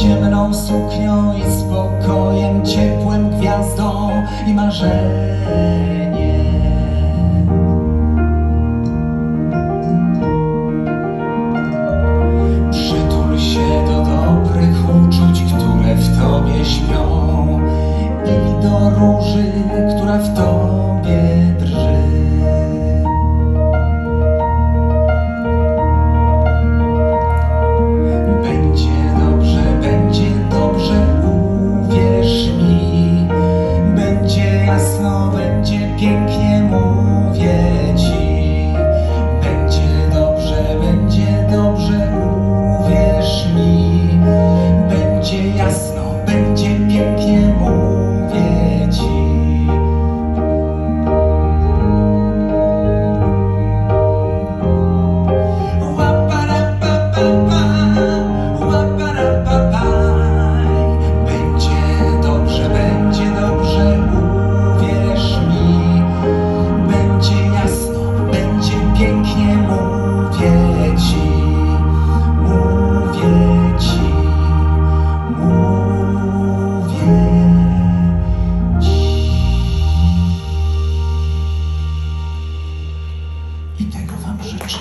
ciemną suknią i spokojem ciepłym gwiazdą i marzenie Przytul się do dobrych uczuć, które w tobie śpią i do róży, która w tobie pięknie, mówię I tego wam życzę.